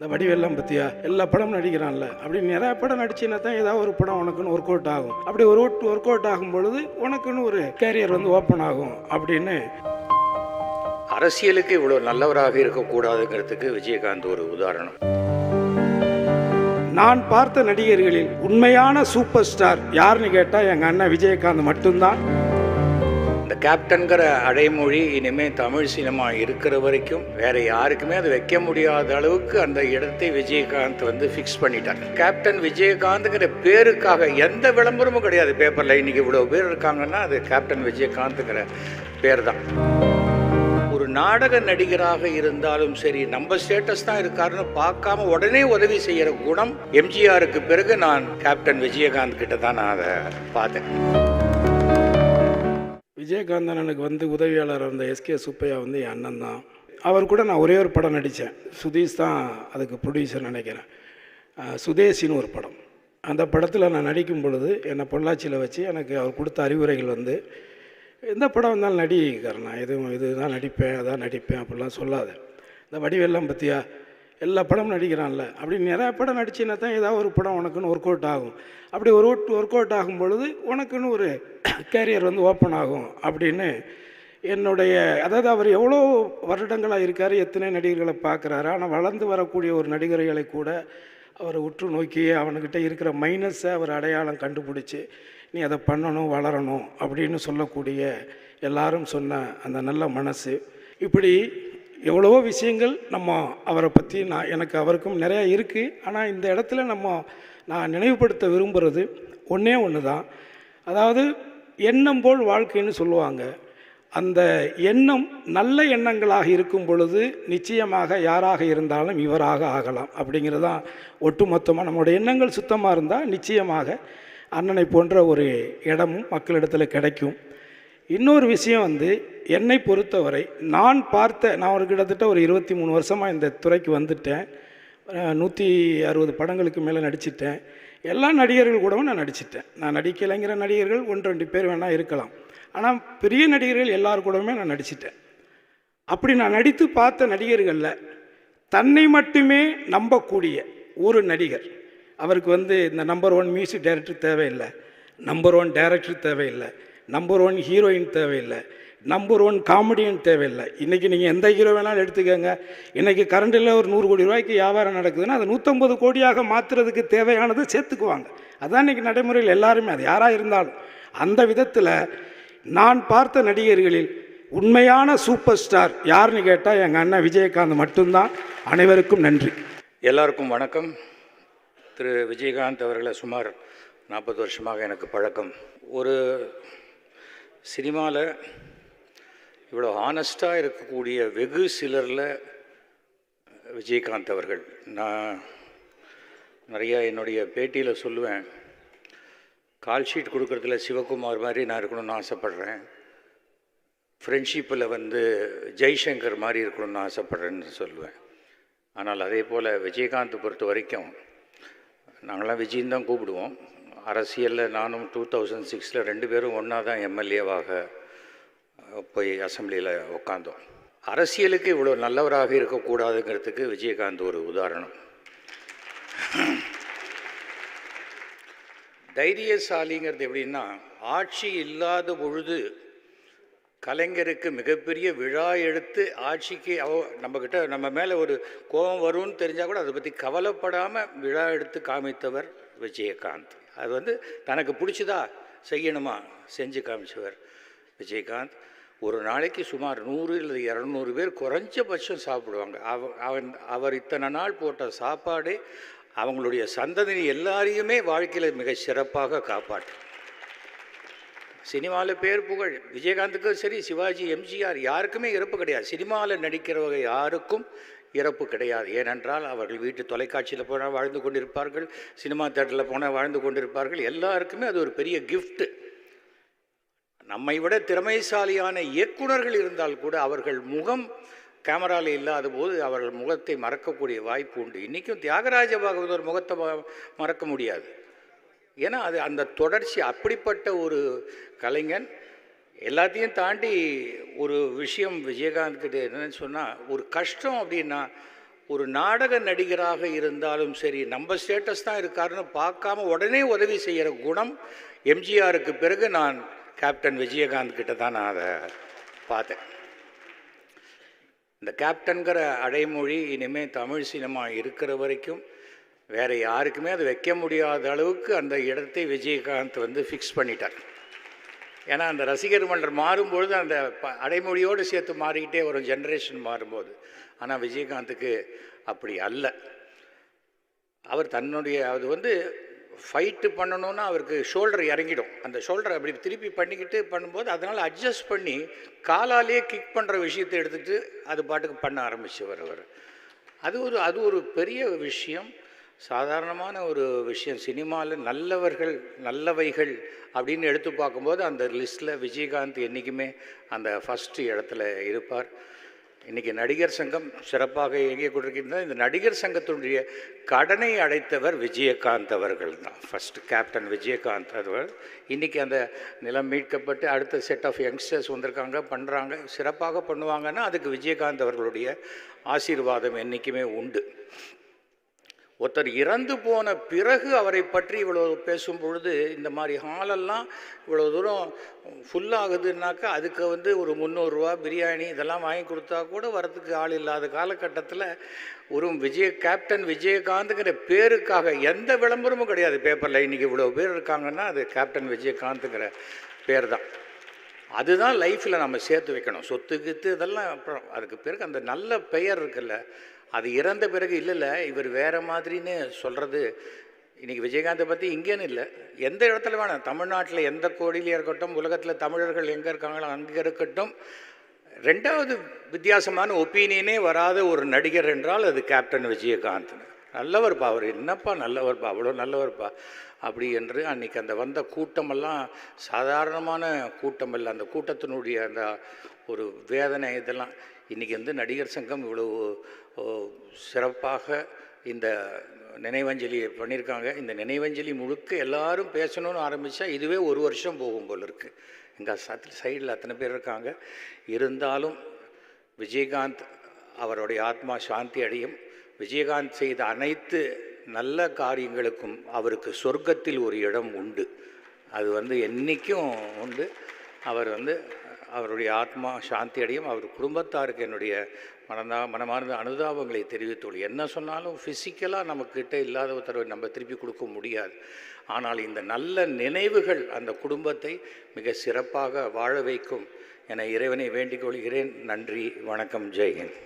இந்த வடிவெல்லாம் பத்தியா? எல்லா படமும் நடிக்கிறான்ல. அப்படி நிறைய படம் நடிச்சினா தான் ஏதாவது ஒரு படம் உனக்குன்னு ஒர்க் அவுட் ஆகும். அப்படி ஒரு ஒர்க் அவுட் ஆகும் பொழுது உனக்குன்னு ஒரு கேரியர் வந்து ஓப்பன் ஆகும் அப்படின்னு. அரசியலுக்கு இவ்வளோ நல்லவராக இருக்கக்கூடாதுங்கிறதுக்கு விஜயகாந்த் ஒரு உதாரணம். நான் பார்த்த நடிகர்களில் உண்மையான சூப்பர் ஸ்டார் யாருன்னு கேட்டால் எங்கள் அண்ணன் விஜயகாந்த் மட்டும்தான். இந்த கேப்டன்கிற அடைமொழி இனிமேல் தமிழ் சினிமா இருக்கிற வரைக்கும் வேற யாருக்குமே அது வைக்க முடியாத அளவுக்கு அந்த இடத்தை விஜயகாந்த் வந்து ஃபிக்ஸ் பண்ணிட்டார். கேப்டன் விஜயகாந்த்ங்கிற பேருக்காக எந்த விளம்பரமும் கிடையாது. பேப்பரில் இன்னைக்கு இவ்வளோ பேர் இருக்காங்கன்னா அது கேப்டன் விஜயகாந்த்ங்கிற பேர் தான் ஒரு நாடக நடிகராக இருந்தாலும் சரி நம்ம ஸ்டேட்டஸ் தான் இருக்காருன்னு பார்க்காம உடனே உதவி செய்யற குணம் எம்ஜிஆருக்கு பிறகு நான் கேப்டன் விஜயகாந்த் கிட்ட தான் நான் அதை பார்த்தேன். விஜயகாந்தனனுக்கு வந்து உதவியாளர் இருந்த எஸ்கே சுப்பையா வந்து என் அண்ணன் தான். அவர் கூட நான் ஒரே ஒரு படம் நடித்தேன். சுதீஷ் தான் அதுக்கு ப்ரொடியூசர் நினைக்கிறேன். சுதேசின்னு ஒரு படம். அந்த படத்தில் நான் நடிக்கும் பொழுது என்னை பொள்ளாச்சியில் வச்சு எனக்கு அவர் கொடுத்த அறிவுரைகள் வந்து எந்த படம் வந்தாலும் நடி நான் எதுவும் இதுதான் நடிப்பேன் அதான் நடிப்பேன் அப்படிலாம் சொல்லாத. இந்த வடிவெல்லாம் பற்றியா எல்லா படமும் நடிக்கிறான்ல. அப்படி நிறைய படம் நடிச்சினா தான் ஏதாவது ஒரு படம் உனக்குன்னு ஒர்க் அவுட் ஆகும். அப்படி ஒரு ஒர்க் அவுட் ஆகும் பொழுது உனக்குன்னு ஒரு கேரியர் வந்து ஓப்பன் ஆகும் அப்படின்னு என்னுடைய அதாவது அவர் எவ்வளோ வருடங்களாக இருக்கார் எத்தனை நடிகர்களை பார்க்குறாரு ஆனால் வளர்ந்து வரக்கூடிய ஒரு நடிகர்களை கூட அவரை உற்று நோக்கி அவனுக்கிட்ட இருக்கிற மைனஸை அவர் அடையாளம் கண்டுபிடிச்சி நீ அதை பண்ணணும் வளரணும் அப்படின்னு சொல்லக்கூடிய எல்லாரும் சொன்ன அந்த நல்ல மனசு. இப்படி எவ்வளவோ விஷயங்கள் நம்ம அவரை பற்றி நான் எனக்கு அவருக்கும் நிறையா இருக்குது ஆனால் இந்த இடத்துல நம்ம நான் நினைவுபடுத்த விரும்புகிறது ஒன்றே ஒன்று தான் அதாவது எண்ணம் போல் வாழ்க்கைன்னு சொல்லுவாங்க. அந்த எண்ணம் நல்ல எண்ணங்களாக இருக்கும் பொழுது நிச்சயமாக யாராக இருந்தாலும் இவராக ஆகலாம். அப்படிங்கிறது தான் ஒட்டுமொத்தமாக நம்மளுடைய எண்ணங்கள் சுத்தமாக இருந்தால் நிச்சயமாக அண்ணனை போன்ற ஒரு இடமும் மக்களிடத்தில் கிடைக்கும். இன்னொரு விஷயம் வந்து என்னை பொறுத்தவரை நான் பார்த்த நான் ஒரு கிட்டத்தட்ட ஒரு இருபத்தி மூணு வருஷமாக இந்த துறைக்கு வந்துட்டேன். நூற்றி அறுபது படங்களுக்கு மேலே நடிச்சிட்டேன். எல்லா நடிகர்கள் கூடவும் நான் நடிச்சிட்டேன். நான் நடிக்கலைங்கிற நடிகர்கள் ஒன்று ரெண்டு பேர் வேணால் இருக்கலாம். ஆனால் பெரிய நடிகர்கள் எல்லார் கூடவுமே நான் நடிச்சிட்டேன். அப்படி நான் நடித்து பார்த்த நடிகர்களில் தன்னை மட்டுமே நம்பக்கூடிய ஒரு நடிகர் அவருக்கு வந்து இந்த நம்பர் ஒன் மியூசிக் டைரக்டர் தேவையில்லை. நம்பர் ஒன் டைரக்டர் தேவையில்லை. நம்பர் ஒன் ஹீரோயின் தேவையில்லை. நம்பர் ஒன் காமெடியன் தேவையில்லை. இன்றைக்கி நீங்கள் எந்த ஹீரோ வேணாலும் எடுத்துக்கோங்க. இன்றைக்கி கரண்டில் ஒரு நூறு கோடி ரூபாய்க்கு வியாபாரம் நடக்குதுன்னா அது நூற்றம்பது கோடியாக மாற்றுறதுக்கு தேவையானது சேர்த்துக்குவாங்க. அதான் இன்றைக்கி நடைமுறையில் எல்லாருமே அது யாராக இருந்தாலும். அந்த விதத்தில் நான் பார்த்த நடிகர்களில் உண்மையான சூப்பர் ஸ்டார் யாருன்னு கேட்டால் எங்கள் அண்ணன் விஜயகாந்த் மட்டும்தான். அனைவருக்கும் நன்றி. எல்லாருக்கும் வணக்கம். திரு விஜயகாந்த் அவர்களை சுமார் நாற்பது வருஷமாக எனக்கு பழக்கம். ஒரு சினிமாவில் இவ்வளோ ஆனஸ்டாக இருக்கக்கூடிய வெகு சிலரில் விஜயகாந்த் அவர்கள். நான் நிறையா என்னுடைய பேட்டியில் சொல்லுவேன். கால் ஷீட் கொடுக்குறதுல சிவகுமார் மாதிரி நான் இருக்கணும்னு ஆசைப்பட்றேன். ஃப்ரெண்ட்ஷிப்பில் வந்து ஜெய்சங்கர் மாதிரி இருக்கணும்னு ஆசைப்பட்றேன்னு சொல்லுவேன். ஆனால் அதே போல் விஜயகாந்த் பொறுத்த வரைக்கும் நாங்களாம் விஜயன் தான் கூப்பிடுவோம். அரசியலில் நானும் டூ தௌசண்ட் சிக்ஸில் ரெண்டு பேரும் ஒன்றா தான் எம்எல்ஏவாக போய் அசம்பிளியில் உட்காந்தோம் அரசியலுக்கு இவ்வளோ நல்லவராக இருக்கக்கூடாதுங்கிறதுக்கு விஜயகாந்த் ஒரு உதாரணம். தைரியசாலிங்கிறது எப்படின்னா ஆட்சி இல்லாத பொழுது கலைஞருக்கு மிகப்பெரிய விழா எடுத்து ஆட்சிக்கு அவ நம்மக்கிட்ட நம்ம மேலே ஒரு கோபம் வரும்னு தெரிஞ்சால் கூட அதை பற்றி கவலைப்படாமல் விழா எடுத்து காமித்தவர் விஜயகாந்த். அது வந்து தனக்கு பிடிச்சதா செய்யணுமா? செஞ்சு காமிச்சவர் விஜயகாந்த். ஒரு நாளைக்கு சுமார் நூறு இல்லை இரநூறு பேர் குறைஞ்சபட்சம் சாப்பிடுவாங்க. அவ அவன் அவர் இத்தனை நாள் போட்ட சாப்பாடு அவங்களுடைய சந்ததி எல்லாரையுமே வாழ்க்கையில் மிக சிறப்பாக காப்பாற்றும். சினிமாவில் பேர் புகழ். விஜயகாந்துக்கும் சரி சிவாஜி எம்ஜிஆர் யாருக்குமே இறப்பு கிடையாது. சினிமாவில் நடிக்கிறவங்க யாருக்கும் இறப்பு கிடையாது. ஏனென்றால் அவர்கள் வீட்டு தொலைக்காட்சியில் போனால் வாழ்ந்து கொண்டிருப்பார்கள் சினிமா தேட்டரில் போனால் வாழ்ந்து கொண்டிருப்பார்கள். எல்லாருக்குமே அது ஒரு பெரிய கிஃப்ட்டு நம்மை விட திறமைசாலியான இயக்குனர்கள் இருந்தால் கூட அவர்கள் முகம் கேமராவில் இல்லாத போது அவர்கள் முகத்தை மறக்கக்கூடிய வாய்ப்பு உண்டு. இன்றைக்கும் தியாகராஜ பாகவதர் முகத்தை மறக்க முடியாது. ஏன்னா அது அந்த தொடர்ச்சி அப்படிப்பட்ட ஒரு கலைஞன் எல்லாத்தையும் தாண்டி ஒரு விஷயம் விஜயகாந்த் கிட்ட என்னன்னு சொன்னால் ஒரு கஷ்டம் அப்படின்னா ஒரு நாடக நடிகராக இருந்தாலும் சரி நம்ம ஸ்டேட்டஸ் தான் இருக்காருன்னு பார்க்காம உடனே உதவி செய்கிற குணம் எம்ஜிஆருக்கு பிறகு நான் கேப்டன் விஜயகாந்த் கிட்ட தான் நான் அதை பார்த்தேன். இந்த கேப்டன்கிற அடைமொழி இனிமேல் தமிழ் சினிமா இருக்கிற வரைக்கும் வேறு யாருக்குமே அது வைக்க முடியாத அளவுக்கு அந்த இடத்தை விஜயகாந்த் வந்து ஃபிக்ஸ் பண்ணிட்டார். ஏன்னா அந்த ரசிகர் மன்றம் மாறும்பொழுது அந்த ப- அடைமொழியோடு சேர்த்து மாறிக்கிட்டே வரும் ஜென்ரேஷன் மாறும்போது. ஆனால் விஜயகாந்துக்கு அப்படி அல்ல. அவர் தன்னுடைய அது வந்து ஃபைட்டு பண்ணணும்னா அவருக்கு ஷோல்டர் இறங்கிடும். அந்த ஷோல்டர் அப்படி திருப்பி பண்ணிக்கிட்டு பண்ணும்போது அதனால் அட்ஜஸ்ட் பண்ணி காலாலேயே கிக் பண்ணுற விஷயத்தை எடுத்துகிட்டு அது பாட்டுக்கு பண்ண ஆரம்பிச்சவர் அவர். அது ஒரு அது ஒரு பெரிய விஷயம். சாதாரணமான ஒரு விஷயம். சினிமாவில் நல்லவர்கள் நல்லவைகள் அப்படின்னு எடுத்து பார்க்கும்போது அந்த லிஸ்ட்டில் விஜயகாந்த் என்றைக்குமே அந்த ஃபஸ்ட்டு இடத்துல இருப்பார். இன்றைக்கி நடிகர் சங்கம் சிறப்பாக இயங்கிக் கொண்டிருக்கின்றது. இந்த நடிகர் சங்கத்தினுடைய கடனை அடைத்தவர் விஜயகாந்த் அவர்கள் தான் ஃபஸ்ட்டு கேப்டன் விஜயகாந்த் அவர் இன்றைக்கி அந்த நிலம் மீட்கப்பட்டு அடுத்த செட் ஆஃப் யங்ஸ்டர்ஸ் வந்திருக்காங்க பண்ணுறாங்க சிறப்பாக பண்ணுவாங்கன்னா அதுக்கு விஜயகாந்த் அவர்களுடைய ஆசீர்வாதம் என்றைக்குமே உண்டு. ஒருத்தர் இறந்து போன பிறகு அவரை பற்றி இவ்வளோ பேசும் பொழுது இந்த மாதிரி ஹாலெல்லாம் இவ்வளோ தூரம் ஃபுல்லாகுதுன்னாக்கா அதுக்கு வந்து ஒரு முந்நூறுரூவா பிரியாணி இதெல்லாம் வாங்கி கொடுத்தா கூட வரத்துக்கு ஆள் இல்லாத காலகட்டத்தில் ஒரு விஜய கேப்டன் விஜயகாந்துங்கிற பேருக்காக எந்த விளம்பரமும் கிடையாது. பேப்பரில் இன்றைக்கி இவ்வளோ பேர் இருக்காங்கன்னா அது கேப்டன் விஜயகாந்துங்கிற பேர் தான். அதுதான் லைஃப்பில் நம்ம சேர்த்து வைக்கணும். சொத்து கித்து இதெல்லாம் அப்புறம் அதுக்கு பிறகு அந்த நல்ல பெயர் இருக்குல்ல அது இறந்த பிறகு இல்லைல்ல இவர் வேறு மாதிரின்னு சொல்கிறது இன்றைக்கி விஜயகாந்தை பற்றி இங்கேன்னு இல்லை. எந்த இடத்துல வேணாம் தமிழ்நாட்டில் எந்த கோடியிலையும் இருக்கட்டும் உலகத்தில் தமிழர்கள் எங்கே இருக்காங்களோ அங்கே இருக்கட்டும் ரெண்டாவது வித்தியாசமான ஒப்பீனியனே வராத ஒரு நடிகர் என்றால் அது கேப்டன் விஜயகாந்த். நல்லவர்ப்பா அவர். என்னப்பா நல்லவர்ப்பா? அவ்வளோ நல்லவர்ப்பா? அப்படி என்று அன்றைக்கி அந்த வந்த கூட்டமெல்லாம் சாதாரணமான கூட்டம் இல்லை அந்த கூட்டத்தினுடைய அந்த ஒரு வேதனை இதெல்லாம். இன்றைக்கி வந்து நடிகர் சங்கம் இவ்வளவு சிறப்பாக இந்த நினைவஞ்சலி பண்ணியிருக்காங்க இந்த நினைவஞ்சலி முழுக்க எல்லாரும் பேசணும்னு ஆரம்பித்தா இதுவே ஒரு வருஷம் போகும் போல் இருக்குது எங்கள் சத்தில் சைடில் அத்தனை பேர் இருக்காங்க. இருந்தாலும் விஜயகாந்த் அவருடைய ஆத்மா சாந்தி அடையும். விஜயகாந்த் செய்த அனைத்து நல்ல காரியங்களுக்கும் அவருக்கு சொர்க்கத்தில் ஒரு இடம் உண்டு. அது வந்து என்றைக்கும் உண்டு. அவர் வந்து அவருடைய ஆத்மா சாந்தி அடையும். அவர் குடும்பத்தாருக்கு என்னுடைய மனதா மனமார்ந்த அனுதாபங்களை தெரிவித்துள்ளு என்ன சொன்னாலும் ஃபிசிக்கலாக நம்மக்கிட்ட இல்லாத ஒருத்தரவை நம்ம திருப்பி கொடுக்க முடியாது. ஆனால் இந்த நல்ல நினைவுகள் அந்த குடும்பத்தை மிக சிறப்பாக வாழ வைக்கும். என இறைவனை வேண்டிக் கொள்கிறேன். நன்றி வணக்கம் ஜெய்ஹிந்த்